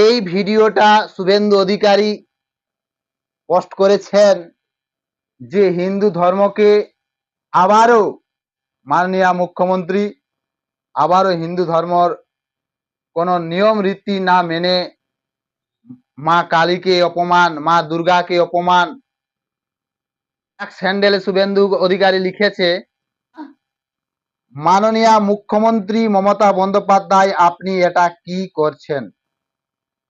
এই ভিডিওটা শুভেন্দু অধিকারী পোস্ট করেছেন যে হিন্দু ধর্মকে আবারও মাননীয় মুখ্যমন্ত্রী, আবারও হিন্দু ধর্মর কোনো নিয়ম রীতি না মেনে মা কালীকে অপমান, মা দুর্গাকে অপমান, এক স্যান্ডেলে শুভেন্দু অধিকারী লিখেছে, মাননীয় মুখ্যমন্ত্রী মমতা বন্দ্যোপাধ্যায়, আপনি এটা কি করছেন?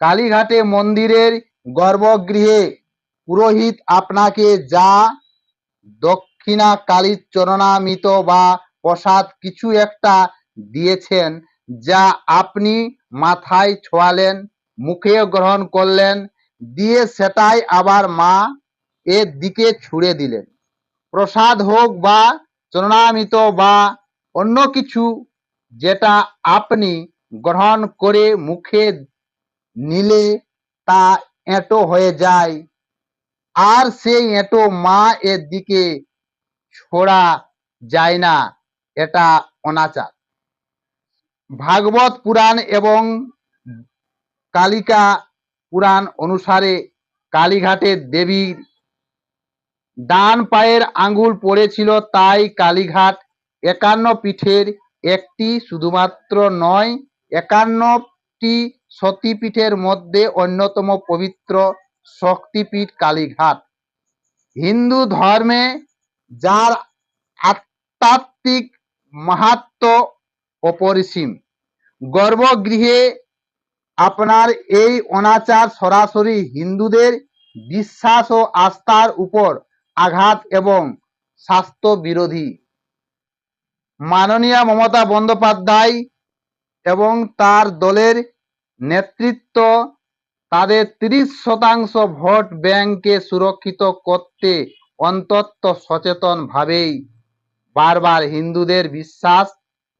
কালীঘাটে মন্দিরের গর্ভগৃহে পুরোহিত আপনাকে যা দক্ষিণা কালীর চরণামিত বা প্রসাদ কিছু একটা দিয়েছেন, যা আপনি মাথায় ছোঁয়ালেন, মুখে গ্রহণ করলেন, দিয়ে সেটাই আবার মা এর দিকে ছুড়ে দিলেন। প্রসাদ হোক বা চরণামিত বা অন্য কিছু যেটা আপনি গ্রহণ করে মুখে নিলে তা এঁটো হয়ে যায়। আর সেই এঁটো মা এর দিকে ছোড়া যায় না, এটা অনাচার। ভাগবত পুরাণ এবং কালিকা পুরাণ অনুসারে কালীঘাটের দেবীর ডান পায়ের আঙ্গুল পড়েছিল, তাই কালীঘাট একান্ন পীঠের একটি শুধুমাত্র নয়, একান্নটি সতীপীঠের মধ্যে অন্যতম পবিত্র শক্তিপীঠ কালীঘাট। হিন্দু ধর্মে যার আধ্যাত্মিক মাহাত্ম অপরিসীম। গর্ভগৃহে আপনার এই অনাচার সরাসরি হিন্দুদের বিশ্বাস ও আস্থার উপর আঘাত এবং স্বাস্থ্য বিরোধী। মাননীয় মমতা বন্দ্যোপাধ্যায় এবং তার দলের নেতৃত্ব তাদের ত্রিশ শতাংশ ভোট ব্যাংককে সুরক্ষিত করতে অন্তত সচেতন ভাবেই বারবার হিন্দুদের বিশ্বাস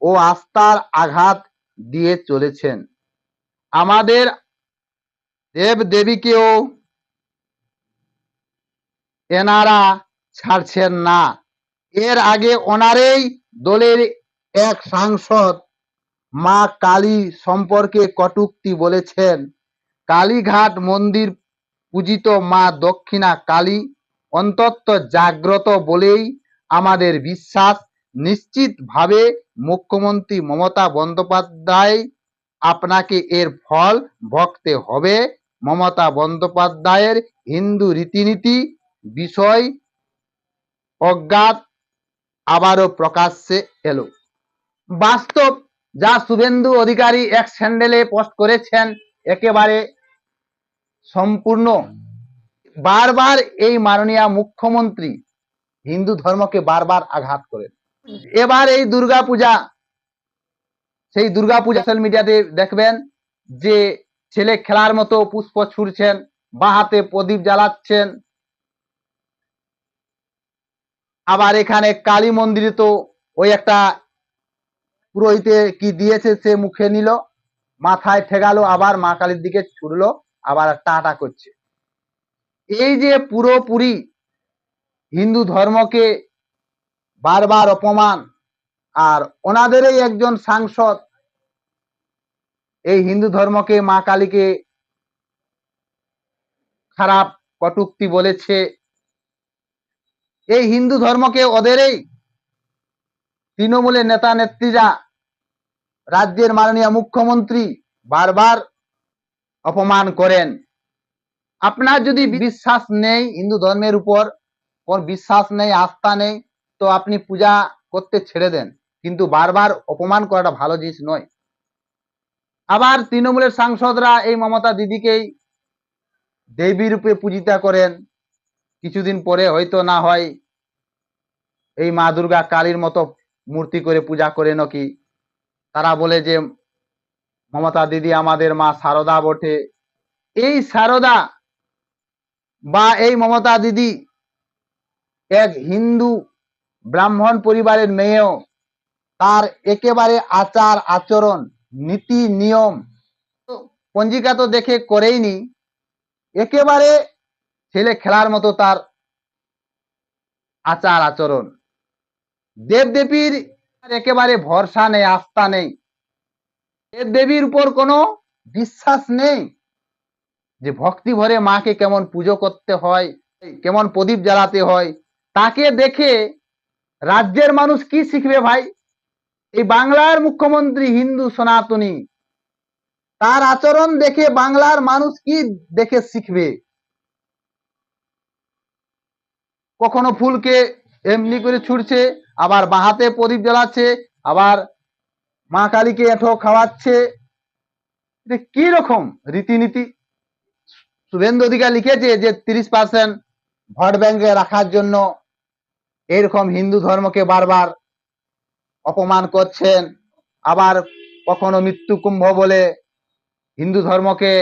ও আস্থার আঘাত দিয়ে চলেছেন। আমাদের দেব দেবীকেও এনারা ছাড়ছেন না। এর আগে ওনারেই দলের এক সাংসদ মা কালী সম্পর্কে কটূক্তি বলেছেন। কালীঘাট মন্দির পূজিত মা দক্ষিণা কালী অন্তত জাগ্রত বলেই আমাদের বিশ্বাস। নিশ্চিতভাবে মুখ্যমন্ত্রী মমতা বন্দ্যোপাধ্যায় আপনাকে এর ফল ভোগতে হবে। মমতা বন্দ্যোপাধ্যায়ের হিন্দু রীতিনীতি বিষয় অজ্ঞাত আবারও প্রকাশ্যে এলো। বাস্তব যা শুভেন্দু অধিকারী এক স্যান্ডেলে পোস্ট করেছেন, একেবারে সম্পূর্ণ। বারবার এই মাননীয় মুখ্যমন্ত্রী হিন্দু ধর্মকে বারবার আঘাত করেন। এবার এই দুর্গা পূজা সেই দুর্গা পূজা সোশ্যাল মিডিয়াতে দেখবেন যে ছেলে খেলার মতো পুষ্প ছুড়ছেন, বা হাতে প্রদীপ জ্বালাচ্ছেন। আবার এখানে কালী মন্দিরে তো ওই একটা পুরোহিতে কি দিয়েছে সে মুখে নিল, মাথায় ঠেকালো, আবার মা কালীর দিকে ছুড়লো আবার টাটা করছে। এই যে পুরোপুরি হিন্দু ধর্মকে বারবার অপমান, আর ওনাদেরই একজন সাংসদ, এই হিন্দু ধর্মকে মা কালীকে খারাপ কটুক্তি বলেছে, এই হিন্দু ধর্মকে ওদেরই তৃণমূলের নেতা নেত্রীরা রাজ্যের মাননীয় মুখ্যমন্ত্রী বারবার অপমান করেন। আপনার যদি বিশ্বাস নেই, হিন্দু ধর্মের উপর কোন বিশ্বাস নেই, আস্থা নেই, তো আপনি পূজা করতে ছেড়ে দেন। কিন্তু বারবার অপমান করাটা ভালো জিনিস নয়। আবার তৃণমূলের সাংসদরা এই মমতা দিদিকেই দেবী রূপে পূজিতা করেন। কিছুদিন পরে হয়তো না হয় এই মা দুর্গা কালীর মতো মূর্তি করে পূজা করে নাকি তারা বলে যে, মমতা দিদি আমাদের মা সারদা বটে। এই সারদা বা এই মমতা দিদি এক হিন্দু ব্রাহ্মণ পরিবারের মেয়েও, তার একেবারে আচার, আচরণ, নীতি, নিয়ম পঞ্জিকা তো দেখে করেইনি একেবারে ছেলে খেলার মতো তার আচার, আচরণ। দেবদেবীর একেবারে ভরসা নেই, আস্থা নেই। দেবদেবীর উপর কোনো বিশ্বাস নেই যে ভক্তি ভরে মাকে কেমন পুজো করতে হয়, কেমন প্রদীপ জ্বালাতে হয়। তাকে দেখে রাজ্যের মানুষ কি শিখবে ভাই? এই বাংলার মুখ্যমন্ত্রী হিন্দু সনাতনী, তার আচরণ দেখে বাংলার মানুষ কি দেখে শিখবে? কখনো ফুলকে এমনি করে ছুটছে, আবার বাহাতে প্রদীপ জ্বালাচ্ছে, আবার মা কালীকে এঁঠো খাওয়াচ্ছে। কি রকম রীতিনীতি? শুভেন্দু অধিকার লিখেছে যে তিরিশ পার্সেন্ট ভোট ব্যাংকে রাখার জন্য এরকম হিন্দু ধর্মকে বারবার অপমান করছেন। আবার কখনো মৃত্যু কুম্ভ বলে, হিন্দু ধর্মকে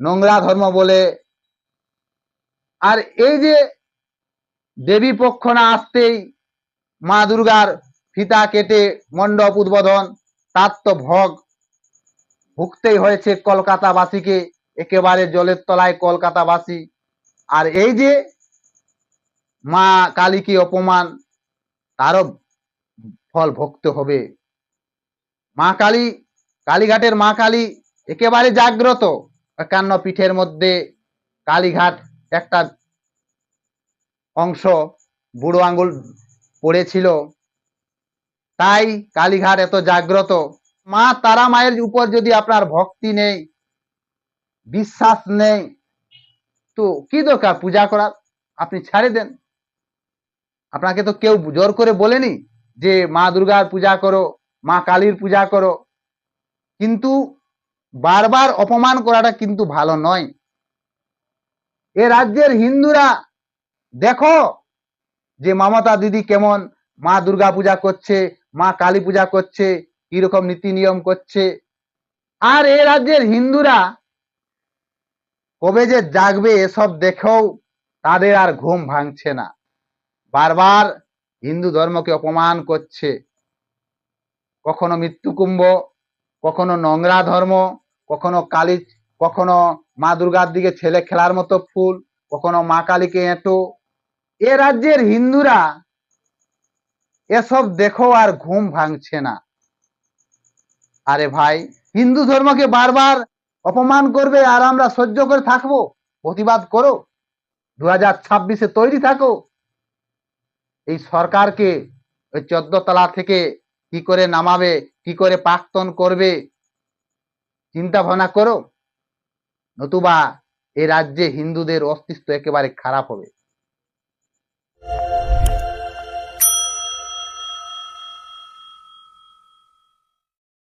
নোংরা ধর্ম বলে। আর এই যে দেবী পক্ষ না আসতেই মা দুর্গার ফিতা কেটে মণ্ডপ উদ্বোধন, তার তো ভোগ। ভুগতেই হয়েছে কলকাতাবাসীকে, একেবারে জলের তলায় কলকাতাবাসী। আর এই যে মা কালীকে অপমান, তারও ফল ভুগতে হবে। মা কালী, কালীঘাটের মা কালী একেবারে জাগ্রত। একান্ন পীঠের মধ্যে কালীঘাট একটা অংশ বুড়ো আঙ্গুল পড়েছিল। তাই কালীঘাট এত জাগ্রত। মা তারা মায়ের উপর যদি আপনার ভক্তি নেই, বিশ্বাস নেই, তো কি দরকার পূজা করার? আপনি ছাড়ে দেন। আপনাকে তো কেউ জোর করে বলেনি যে মা দুর্গার পূজা করো, মা কালীর পূজা করো। কিন্তু বারবার অপমান করাটা কিন্তু ভালো নয়। এ রাজ্যের হিন্দুরা দেখো যে মমতা দিদি কেমন, মা দুর্গা পূজা করছে, মা কালী পূজা করছে, কীরকম নীতি নিয়ম করছে। আর এ রাজ্যের হিন্দুরা কবে যে জাগবে এসব দেখেও তাদের আর ঘুম ভাঙছে না। বারবার হিন্দু ধর্মকে অপমান করছে। কখনো মৃত্যুকুম্ভ কখনো নোংরা ধর্ম, কখনো কালী, কখনো মা দুর্গার দিকে ছেলে খেলার মতো ফুল, কখনো মা কালীকে এঁটো এ রাজ্যের হিন্দুরা এসব দেখো আর ঘুম ভাঙছে না। আরে ভাই, হিন্দু ধর্মকে বারবার অপমান করবে আর আমরা সহ্য করে থাকব? প্রতিবাদ করো। দু হাজার ছাব্বিশে তৈরি থাকো। এই সরকারকে ওই চোদ্দ তলা থেকে কি করে নামাবে, কি করে প্রাক্তন করবে চিন্তা ভাবনা করো। নতুবা এ রাজ্যে হিন্দুদের অস্তিত্ব একেবারে খারাপ হবে।